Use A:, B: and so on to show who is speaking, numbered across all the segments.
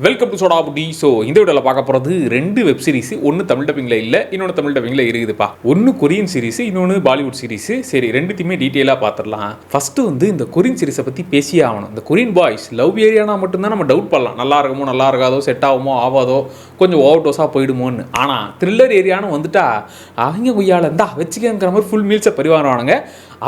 A: Welcome to soda புடி so இந்த வீடியோவில் பார்க்க போகிறது ரெண்டு வெப் சீரிஸ் ஒன்று தமிழ் டப்பிங்கில் இல்லை இன்னொன்று தமிழ் டப்பிங்கில் இருக்குதுப்பா. ஒன்று கொரியன் சீரிஸ் இன்னொன்று பாலிவுட் சீரிஸ் சரி ரெண்டுத்தையுமே டீட்டெயிலாக பார்த்துடலாம் ஃபஸ்ட்டு வந்து இந்த கொரியன் சீரிஸை பற்றி பேசியே ஆகணும். இந்த கொரியன் பாய்ஸ் லவ் ஏரியானா மட்டும்தான் நம்ம டவுட் பண்ணலாம். நல்லா இருக்குமோ நல்லா இருக்காதோ செட் ஆகுமோ ஆகாதோ கொஞ்சம் ஓவர் டோஸாக போயிடுமோன்னு. ஆனால் த்ரில்லர் ஏரியான்னு வந்துட்டா அவங்க குய்யால இருந்தா வச்சுக்கங்கிற மாதிரி ஃபுல் மீல்ஸை பரிவாரானுங்க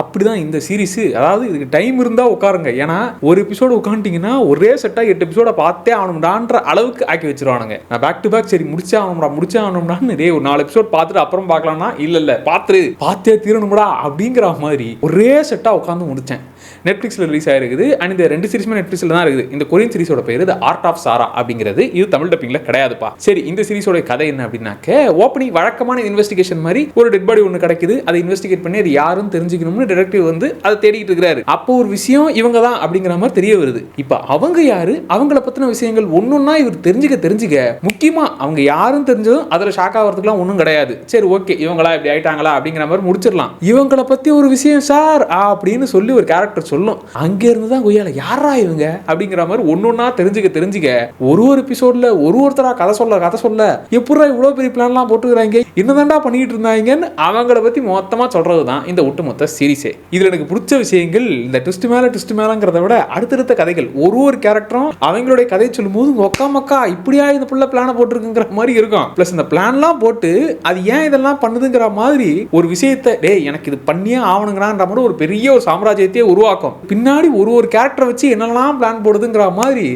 A: அப்படி தான் இந்த சீரிஸு அதாவது இதுக்கு டைம் இருந்தால் உட்காருங்க. ஏன்னா ஒரு எபிசோடு உட்காந்துட்டிங்கன்னா ஒரே செட்டாக எட்டு எபிசோடை பார்த்தே ஆகணும்டான்ற அளவுக்கு ஆக்கி வச்சிருவானுங்க. நான் பேக் டு பேக் சரி முடிச்சே ஆகணும்டா முடிச்சே ஆகணும்டான்னு டேய் ஒரு நாலு எபிசோட் பார்த்துட்டு அப்புறம் பார்க்கலாம்னா இல்லை இல்லை பார்த்துரு பார்த்தே தீரணும்டா அப்படிங்கிற மாதிரி ஒரே செட்டாக உட்காந்து முடித்தேன் நெட்ஃப்ளிக்ஸில் ரிலீஸ் ஆயிருக்குது. அண்ட் இந்த ரெண்டு சீரிஸுமே நெட்ஃப்ளிக்ஸில் தான் இருக்குது. இந்த கொரியன் சீரிஸோட பேர் த ஆர்ட் ஆஃப் சாரா அப்படிங்கிறது இது தமிழ் டப்பிங்கில் கிடையாதுப்பா. சரி இந்த சீரிஸோட கதை என்ன அப்படின்னாக்க ஓப்பனிங் வழக்கமான இன்வெஸ்டிகேஷன் மாதிரி ஒரு டெட் பாடி ஒன்று கிடைக்குது. அதை இன்வெஸ்டிகேட் பண்ணி அது யாருன்னு தெரிஞ்சுக்கணும்னு டிடெக்டிவ் வந்து அதை தேடிட்டு இருக்கிறாரு. அப்போ ஒரு விஷயம் இவங்க தான் அப்படிங்கிற மாதிரி தெரிய வருது. இப்போ அவங்க யாரு? அவங்கள பத்தின விஷயங்கள் ஒன்றுன்னா இவர் தெரிஞ்சுக்க தெரிஞ்சுக்க முக்கியமா அவங்க யாருன்னு தெரிஞ்சதும் அதில் ஷாக் ஆகிறதுக்குலாம் ஒன்றும் கிடையாது. சரி ஓகே இவங்களா இப்படி ஆயிட்டாங்களா அப்படிங்கிற மாதிரி முடிச்சிடலாம். இவங்கள பத்தி ஒரு விஷயம் சார் அப்படின்னு சொல்லி ஒரு கேரக்டர் சொல்லும். அங்க இருந்து தான் கொய்யால யாரா இவங்க? அப்படிங்கிற மாதிரி ஒன்னொன்னா தெரிஞ்சுக்க தெரிஞ்சுக்க ஒரு ஒரு எபிசோடில் ஒரு ஒருத்தரா கதை சொல்ல கதை சொல்ல எப்படா இவ்வளோ பெரிய பிளான்லாம் போட்டுக்கிறாங்க என்னதான்டா பண்ணிட்டு இருந்தாங்கன்னு அவங்கள பத்தி மொத்தமா சொல்கிறது தான் இந்த ஒட்டுமொத்த சீரீஸே இதில் எனக்கு பிடிச்ச விஷயங்கள் இந்த ட்விஸ்ட் மேல ட்விஸ்ட் மேலங்கிறத விட அடுத்தடுத்த கதைகள். ஒரு ஒரு கேரக்டரும் அவங்களுடைய கதையை சொல்லும்போது ஒக்கா மக்கா இப்படியா இந்த புள்ள பிளான போட்டிருக்குங்கிற மாதிரி இருக்கும். பிளஸ் இந்த பிளான்லாம் போட்டு அது ஏன் இதெல்லாம் பண்ணுதுங்கிற மாதிரி ஒரு விஷயத்தை டேய் எனக்கு இது பண்ணியே ஆகணுங்கிறான்ற மாதிரி ஒரு பெரிய ஒரு சாம்ராஜ்யத்தையே உருவாக்கம். பின்னாடி ஒரு ஒரு கேரக்டரை வச்சு என்னெல்லாம் பிளான் போடுதுங்கிற மாதிரி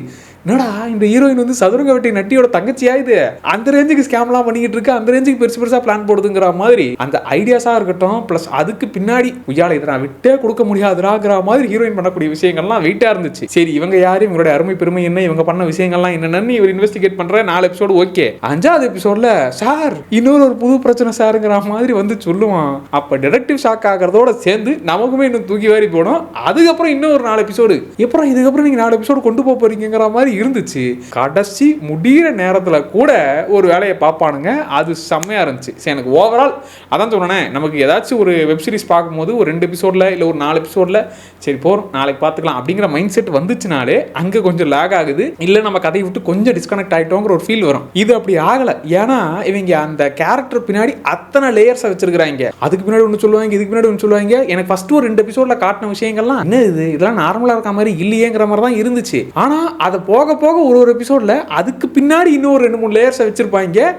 A: என்னடா இந்த ஹீரோயின் வந்து சதுரங்க வெட்டி நட்டியோட தங்கச்சியா இது? அந்த ரேஞ்சுக்கு ஸ்கேம்லாம் பண்ணிக்கிட்டு இருக்கு? அந்த ரேஞ்சுக்கு பெருசு பெருசா பிளான் போடுதுங்கிற மாதிரி. அந்த ஐடியாஸா இருக்கட்டும் ப்ளஸ் அதுக்கு பின்னாடி உயால இதை நான் விட்டே கொடுக்க முடியாதுராங்கிற மாதிரி ஹீரோயின் பண்ணக்கூடிய விஷயங்கள்லாம் வெயிட்டா இருந்துச்சு. சரி இவங்க யாரு? இவங்களுடைய அருமை பெருமை என்ன? இவங்க பண்ண விஷயங்கள்லாம் என்னென்னு இவர் இன்வெஸ்டிகேட் பண்ற நாலு எபிசோடு ஓகே அஞ்சாவது எபிசோட்ல சார் இன்னொரு ஒரு புது பிரச்சனை சாருங்கிற மாதிரி வந்து சொல்லுவான். அப்ப டிடெக்டிவ் ஷாக் ஆகிறதோட சேர்ந்து நமக்குமே இன்னும் தூக்கி வாரி போனோம் அதுக்கப்புறம் இன்னும் ஒரு நாலு எபிசோடு எப்பறம் இதுக்கப்புறம் நீங்க நாலு எபிசோடு கொண்டு போக போறீங்கிற மாதிரி இருந்துச்சு. கடைசி முடிகிற நேரத்தில் கூட ஒரு வேலையை பார்ப்பானுங்க. அது செம்மையாக இருந்துச்சு. சரி எனக்கு ஓவரால் அதான் சொன்னேன் நமக்கு ஏதாச்சும் ஒரு வெப் சீரிஸ் பார்க்கும்போது ஒரு ரெண்டு எபிசோடில் இல்லை ஒரு நாலு எபிசோடில் சரி போகிறோம் நாளைக்கு பார்த்துக்கலாம் அப்படிங்கிற மைண்ட் செட் வந்துச்சுனாலே அங்கே கொஞ்சம் லேக் ஆகுது. இல்லை நம்ம கதையை விட்டு கொஞ்சம் டிஸ்கனெக்ட் ஆகிட்டோங்கிற ஒரு ஃபீல் வரும். இது அப்படி ஆகலை. ஏன்னா இவங்க அந்த கேரக்டர் பின்னாடி அத்தனை லேயர்ஸை வச்சிருக்கிறாங்க. அதுக்கு பின்னாடி ஒன்று சொல்லுவாங்க இதுக்கு பின்னாடி ஒன்று சொல்லுவாங்க. எனக்கு ஃபஸ்ட்டு ஒரு ரெண்டு எபிசோடில் காட்டின விஷயங்கள்லாம் என்ன இது? இதெல்லாம் நார்மலாக இருக்க மாதிரி இல்லையேங்கிற மாதிரி தான் இருந்துச்சு. ஆனால் அதை போக போக ஒரு ஒரு எபிசோடில் அதுக்கு பின்னாடி இன்னும் ரெண்டு மூணு லேயர்ஸை வச்சுருப்பாங்க.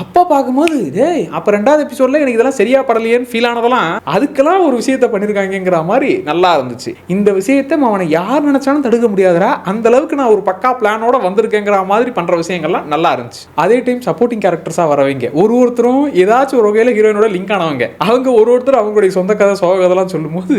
A: அப்போ பார்க்கும்போது டேய் அப்போ ரெண்டாவது எபிசோடில் எனக்கு இதெல்லாம் சரியா படலையேன்னு ஃபீல் ஆனதெல்லாம் அதுக்கெல்லாம் ஒரு விஷயத்த பண்ணியிருக்காங்கிற மாதிரி நல்லா இருந்துச்சு. இந்த விஷயத்தை அவனை யார் நினச்சாலும் தடுக்க முடியாதுடா. அந்த அளவுக்கு நான் ஒரு பக்கா பிளானோட வந்திருக்கேங்கிற மாதிரி பண்ணுற விஷயங்கள்லாம் நல்லா இருந்துச்சு. அதே டைம் சப்போர்ட்டிங் கேரக்டர்ஸாக வரவங்க. ஒரு ஒருத்தரும் ஏதாச்சும் ஒரு வகையில் ஹீரோயினோட லிங்க் ஆனவங்க. அவங்க ஒரு ஒருத்தர் அவங்களுடைய சொந்த கதை சோக கதைலாம் சொல்லும்போது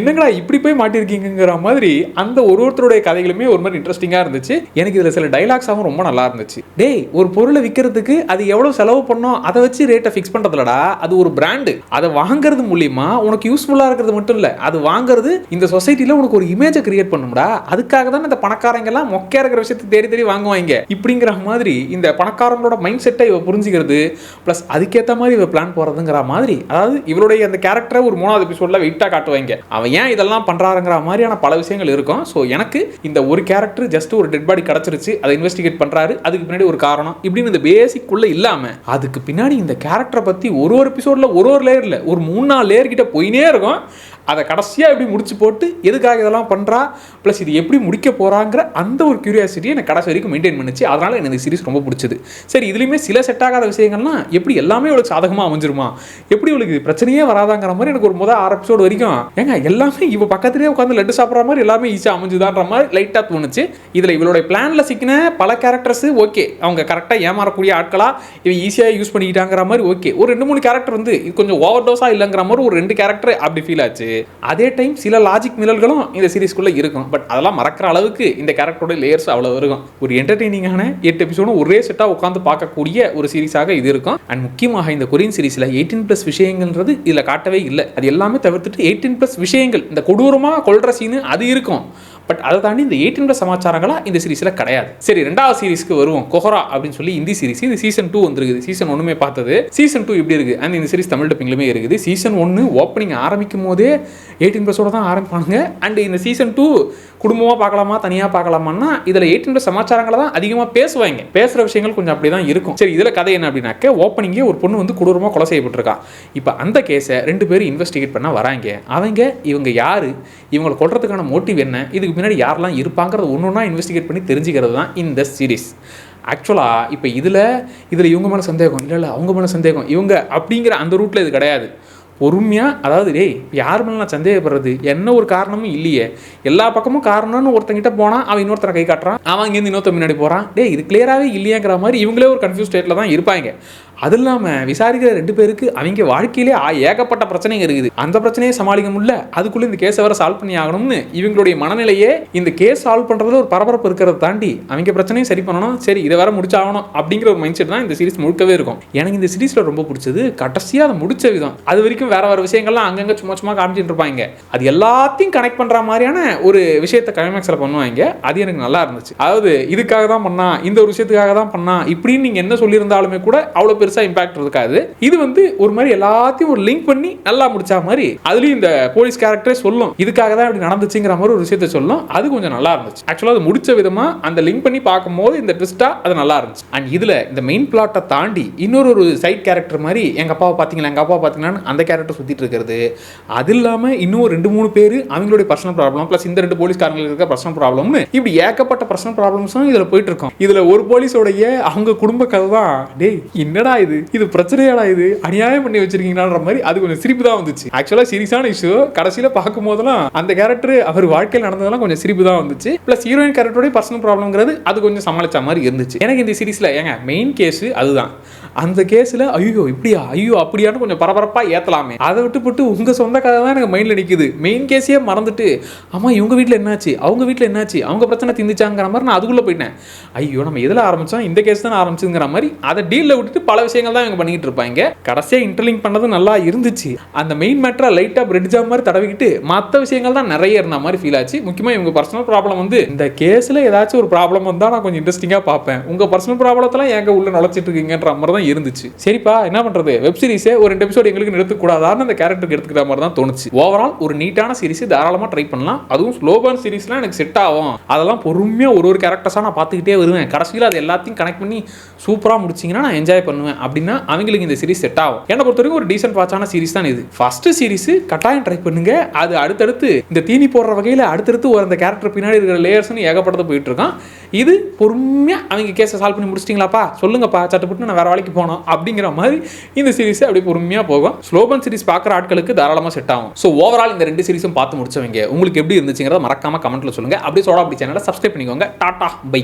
A: என்னங்கடா இப்படி போய் மாட்டிருக்கீங்கிற மாதிரி அந்த ஒரு ஒருத்தருடைய கதைகளுமே ஒரு மாதிரி இன்ட்ரெஸ்டிங்காக இருந்துச்சு. எனக்கு இதில் சில டைலாக்ஸாகவும் ரொம்ப நல்லா இருந்துச்சு. டேய் ஒரு பொருளை விற்கிறதுக்கு அது எவ்வளோ செலவு பண்ணோம்? அதை வச்சு ரேட்டை ஃபிக்ஸ் பண்ணுறதுலடா அது ஒரு பிராண்டு அதை வாங்குறது மூலியமா உனக்கு யூஸ்ஃபுல்லாக இருக்கிறது மட்டும் இல்லை. அது வாங்குறது இந்த சொசைட்டியில் உனக்கு ஒரு இமேஜை கிரியேட் பண்ணும்டா. அதுக்காக தான் இந்த பணக்காரங்கெல்லாம் மொக்கையாக இருக்கிற விஷயத்தை தேடி தேடி வாங்குவாங்க. இப்படிங்கிற மாதிரி இந்த பணக்காரங்களோட மைண்ட் செட்டை இவ புரிஞ்சுக்கிறது ப்ளஸ் அதுக்கேற்ற மாதிரி இவ பிளான் போகிறதுங்கிற மாதிரி அதாவது இவருடைய அந்த கேரக்டரை ஒரு மூணாவது எபிசோடில் வெயிட்டாக காட்டுவாங்க. அவன் ஏன் இதெல்லாம் பண்ணுறாருங்கிற மாதிரியான பல விஷயங்கள் இருக்கும். ஸோ எனக்கு இந்த ஒரு கேரக்டர் ஜஸ்ட் ஒரு டெட் பாடி கிடச்சிருச்சு அதை இன்வெஸ்டிகேட் பண்ணுறாரு அதுக்கு பின்னாடி ஒரு காரணம். இப்படின்னு இந்த பேசிக் இல்லாமல் அதுக்கு பின்னாடி இந்த கேரக்டரை பற்றி ஒரு ஒரு எபிசோடில் ஒரு ஒரு லேயரில் ஒரு மூணு நாலு லேயர் கிட்ட போயினே இருக்கும். அதை கடைசியாக எப்படி முடிச்சு போட்டு எதுக்காக இதெல்லாம் பண்ணுறா ப்ளஸ் இது எப்படி முடிக்க போகிறாங்கிற அந்த ஒரு க்யூரியாசிட்டியை எனக்கு கடைசி வரைக்கும் மெயின்டைன் பண்ணுச்சு. அதனால் எனக்கு இந்த சீரிஸ் ரொம்ப பிடிச்சது. சரி இதுலேயுமே சில செட் ஆகாத விஷயங்கள்லாம் எப்படி எல்லாமே இவளுக்கு சாதகமாக அமைஞ்சிருமா? எப்படி இவளுக்கு பிரச்சனையே வராதாங்கிற மாதிரி எனக்கு ஒரு முதல் ஆறு எபிசோடு வரைக்கும் ஏங்க எல்லாமே இப்போ பக்கத்துலேயே உட்காந்து லட்டு சாப்பிட்ற மாதிரி எல்லாமே ஈஸியாக அமைஞ்சுதான்ற மாதிரி லைட்டாக தோணுச்சு. இதில் இவளுடைய பிளானில் சிக்கின பல கேரக்டர்ஸ் ஓகே அவங்க கரெக்டாக ஏமாறக்கூடிய ஆட்களாக இவ ஈஸியாக யூஸ் பண்ணிக்கிட்டாங்கிற மாதிரி ஓகே ஒரு ரெண்டு மூணு கேரக்டர் வந்து இது கொஞ்சம் ஓவர் டோஸாக இல்லைங்கிற மாதிரி ஒரு ரெண்டு கேரக்டர் அப்படி ஃபீல் ஆச்சு. அதே டைம் சில லாஜிக் மிரல்களும் இந்த சீரிஸ்க்குள்ளே இருக்கும். பட் அதெல்லாம் மறக்கிற அளவுக்கு இந்த கேரக்டரோட லேயர்ஸ் அவ்வளோ இருக்கும். ஒரு என்டர்டெய்னிங்கான எட்டு எபிசோடும் ஒரே செட்டாக உட்காந்து பார்க்கக்கூடிய ஒரு சீரிஸாக இது இருக்கும். அண்ட் முக்கியமாக இந்த கொரியன் சீரிஸில் எயிட்டீன் ப்ளஸ் விஷயங்கள்ன்றது இதில் காட்டவே இல்லை. அது எல்லாமே தவிர்த்துட்டு எயிட்டீன் ப்ளஸ் விஷயங்கள் இந்த கொடூரமாக கொள்ற சீனு அது இருக்கும். பட் அதை தாண்டி இந்த எயிட்டீன் ப்ளஸ் சமாச்சாரங்களாக இந்த சீரீஸில் கிடையாது. சரி ரெண்டாவது சீரிஸ்க்கு வருவோம். கொஹரா அப்படின்னு சொல்லி இந்தி சீரிஸ் இது சீசன் டூ வந்துருக்குது. சீசன் ஒன்றுமே பார்த்தது. சீசன் டூ இப்படி இருக்குது அண்ட் இந்த சீரிஸ் தமிழ் டப்பிங்லுமே இருக்குது. சீசன் ஒன்று ஓப்பனிங் ஆரம்பிக்கும் போதே எயிட்டீன் ப்ளஸோட தான் ஆரம்பிப்பானுங்க. அண்ட் இந்த சீசன் டூ குடும்பமாக பார்க்கலாமா தனியாக பார்க்கலாமான்னா இதில் எயிட்டின் சமாச்சாரங்களை தான் அதிகமாக பேசுவாங்க. பேசுகிற விஷயங்கள் கொஞ்சம் அப்படி தான் இருக்கும். சரி இதில் கதை என்ன அப்படின்னாக்க ஓப்பனிங்கே ஒரு பொண்ணு வந்து கொடூரமாக கொலை செய்யப்பட்டிருக்கான் இப்போ அந்த கேஸை ரெண்டு பேரும் இன்வெஸ்டிகேட் பண்ண வராங்க. அவங்க இவங்க யார்? இவங்களை கொள்றதுக்கான மோட்டிவ் என்ன? இதுக்கு முன்னாடி யாரெல்லாம் இருப்பாங்கிறத ஒன்று ஒன்றா இன்வெஸ்டிகேட் பண்ணி தெரிஞ்சுக்கிறது தான் இந்த சீரிஸ் ஆக்சுவலாக இப்போ இதில் இதில் இவங்க மேலே சந்தேகம். இல்லை இல்லை அவங்க மேலே சந்தேகம். இவங்க அப்படிங்கிற அந்த ரூட்டில் இது கிடையாது. பொறுமையாக அதாவது டேய் யார் மேலே நான் சந்தேகப்படுறது? என்ன ஒரு காரணமும் இல்லையே. எல்லா பக்கமும் காரணம்னு ஒருத்தங்கிட்ட போனால் அவன் இன்னொருத்தனை கை காட்டுறான். அவன் இங்கேருந்து இன்னொருத்த முன்னாடி போகிறான் டேய் இது கிளியராகவே இல்லையாங்கிற மாதிரி இவங்களே ஒரு கன்ஃபியூஸ் ஸ்டேட்டில் தான் இருப்பாங்க. அது இல்லாமல் விசாரிக்கிற ரெண்டு பேருக்கு அவங்க வாழ்க்கையிலே ஆ- ஏகப்பட்ட பிரச்சனைங்க இருக்குது. அந்த பிரச்சனையை சமாளிக்க முடியல. அதுக்குள்ளே இந்த கேஸை வேற சால்வ் பண்ணி ஆகணும்னு இவங்களுடைய மனநிலையே இந்த கேஸ் சால்வ் பண்ணுறதுல ஒரு பரபரப்பு இருக்கிறத தாண்டி அவங்க பிரச்சனையும் சரி பண்ணணும். சரி இதை வேற முடிச்சாகணும் அப்படிங்கிற ஒரு மைண்ட் செட் தான் இந்த சீரிஸ் முழுக்கவே இருக்கும். எனக்கு இந்த சீரிஸில் ரொம்ப பிடிச்சது கடைசியாக அதை முடிச்ச விதம். அது வரைக்கும் வேற வேற விஷயங்கள்லாம் அங்கங்கே சும்மா சும்மா காமிச்சிட்டு இருப்பாங்க. அது எல்லாத்தையும் கனெக்ட் பண்ணுற மாதிரியான ஒரு விஷயத்தை கிளைமேக்ஸில் பண்ணுவாங்க. அது எனக்கு நல்லா இருந்துச்சு. அதாவது இதுக்காக தான் பண்ணா இந்த ஒரு விஷயத்துக்காக தான் பண்ணா இப்படின்னு நீங்கள் என்ன சொல்லியிருந்தாலுமே கூட அவ்வளோ பெருசாக இம்பாக்ட் இருக்காது. இது வந்து ஒரு மாதிரி எல்லாத்தையும் ஒரு லிங்க் பண்ணி நல்லா முடிச்சா மாதிரி அதுலேயும் இந்த போலீஸ் கேரக்டரே சொல்லும். இதுக்காக தான் இப்படி நடந்துச்சுங்கிற மாதிரி ஒரு விஷயத்த சொல்லும். அது கொஞ்சம் நல்லா இருந்துச்சு. ஆக்சுவலாக அது முடிச்ச விதமாக அந்த லிங்க் பண்ணி பார்க்கும்போது இந்த ட்விஸ்ட்டாக அது நல்லா இருந்துச்சு. அண்ட் இதில் இந்த மெயின் பிளாட்டை தாண்டி இன்னொரு ஒரு சைட் கேரக்டர் மாதிரி எங்கள் அப்பாவை பார்த்தீங்களா எங்கள் அப்பா பார்த்தீங்கன்னா அந்த கேரக்டர் சுற்றிட்டு இருக்கிறது. அது இல்லாமல் இன்னும் ஒரு ரெண்டு மூணு பேர் அவங்களுடைய பர்சனல் ப்ராப்ளம் ப்ளஸ் இந்த ரெண்டு போலீஸ்காரங்களுக்கு இருக்க பர்சனல் ப்ராப்ளம்னு இப்படி ஏகப்பட்ட பர்சனல் ப்ராப்ளம்ஸும் இதில் போயிட்டு இருக்கோம். இதில் ஒரு போலீஸோடைய அவங்க குடும்ப கதை தான் டேய் என்னடா இது? இது பிரச்சனையாடா இது? அநியாயம் பண்ணி வச்சிருக்கீங்களான்ற மாதிரி அது கொஞ்சம் சிரிப்பு தான் வந்துச்சு ஆக்சுவலா சீரியஸான இஷ்யூ கடைசியில பார்க்கும் போதெல்லாம் அந்த கேரக்டர் அவர் வாழ்க்கையில் நடந்ததெல்லாம் கொஞ்சம் சிரிப்பு தான் வந்துச்சு. பிளஸ் ஹீரோயின் கேரக்டரோட பர்சனல் ப்ராப்ளம்ங்கிறது அது கொஞ்சம் சமாளிச்ச மாதிரி இருந்துச்சு. எனக்கு இந்த சீரிஸ்ல ஏங்க மெயின் கேஸ் அதுதான். அந்த கேஸ்ல ஐயோ இப்படியா? ஐயோ அப்படியான்னு கொஞ்சம் பரபரப்பா ஏத்தலாமே. அதை விட்டு போட்டு உங்க சொந்த கதை தான் எனக்கு மைண்ட்ல நிற்கிது மெயின் கேஸையே மறந்துட்டு ஆமா இவங்க வீட்டில் என்னாச்சு? அவங்க வீட்டில் என்னாச்சு? அவங்க பிரச்சனை திந்துச்சாங்கிற மாதிரி நான் அதுக்குள்ள போயிட்டேன். ஐயோ நம்ம எதில் ஆரம்பிச்சோம்? இந்த கேஸ் தான் ஆரம்பிச்சுங்கிற மாதிரி அதை டீலில் விட்டுட்டு பல விஷயங்கள் தான் இவங்க பண்ணிக்கிட்டு இருப்பாங்க. கடைசியாக இன்டர்லிங்க் பண்ணது நல்லா இருந்துச்சு. அந்த மெயின் மேட்டரை லைட்டாக பிரெட் ஜாம் மாதிரி தடவிக்கிட்டு மற்ற விஷயங்கள் தான் நிறைய இருந்த மாதிரி ஃபீல் ஆச்சு. முக்கியமாக இவங்க பர்சனல் ப்ராப்ளம் வந்து இந்த கேஸில் ஏதாச்சும் ஒரு ப்ராப்ளம் வந்தால் நான் கொஞ்சம் இன்ட்ரெஸ்டிங்காக பார்ப்பேன். உங்கள் பர்சனல் ப்ராப்ளத்தெல்லாம் எங்க உள்ள நுழைச்சிட்டு இருக்கீங்கன்ற மாதிரி தான் இருந்துச்சு. சரிப்பா என்ன பண்ணுறது வெப் சீரிஸே ஒரு ரெண்டு எபிசோடு எங்களுக்கு நிறுத்தக்கூடாதான்னு அந்த கேரக்டருக்கு எடுத்துக்கிற மாதிரி தான் தோணுச்சு. ஓவரால் ஒரு நீட்டான சீரிஸ் தாராளமாக ட்ரை பண்ணலாம். அதுவும் ஸ்லோபான் சீரிஸ்லாம் எனக்கு செட் ஆகும். அதெல்லாம் பொறுமையாக ஒரு ஒரு கேரக்டர்ஸாக நான் பார்த்துக்கிட்டே வருவேன். கடைசியில் அது எல்லாத்தையும் கனெக்ட் பண்ணி சூப்பராக முடிச்சிங்கன்னா நான் என்ஜாய் பண்ணுவேன். அப்படின்னா அவங்களுக்கு இந்த சீரிஸ் செட் ஆகும். என்னை பொறுத்த வரைக்கும் ஒரு டீசென்ட் வாட்சான சீரிஸ் தான் இது. ஃபர்ஸ்ட் சீரிஸ் கட்டாயம் ட்ரை பண்ணுங்க. அது அடுத்தடுத்து இந்த தீனி போடுற வகையில் அடுத்தடுத்து ஒரு அந்த கேரக்டர் பின்னாடி இருக்கிற லேயர்ஸ்னு ஏகப்பட்டது போயிட்டு இருக்கான். இது பொறுமையாக அவங்க கேஸை சால்வ் பண்ணி முடிச்சிட்டிங்களாப்பா? சொல்லுங்கப்பா சட்டப்பட்டு நான் வேற வேலைக்கு போனோம் அப்படிங்கிற மாதிரி இந்த சீரிஸ் அப்படி பொறுமையாக போகும். ஸ்லோபன் சீரிஸ் பார்க்குற ஆட்களுக்கு தாராளமாக செட் ஆகும். ஸோ ஓவரால் இந்த ரெண்டு சீரிஸும் பார்த்து முடிச்சவங்க. உங்களுக்கு எப்படி இருந்துச்சுங்கிறத மறக்காம கமெண்ட்ல சொல்லுங்க. அப்படியே சோடா அப்படி சேனலை சப்ஸ்கிரைப் பண்ணிக்கோங்க. Tata bye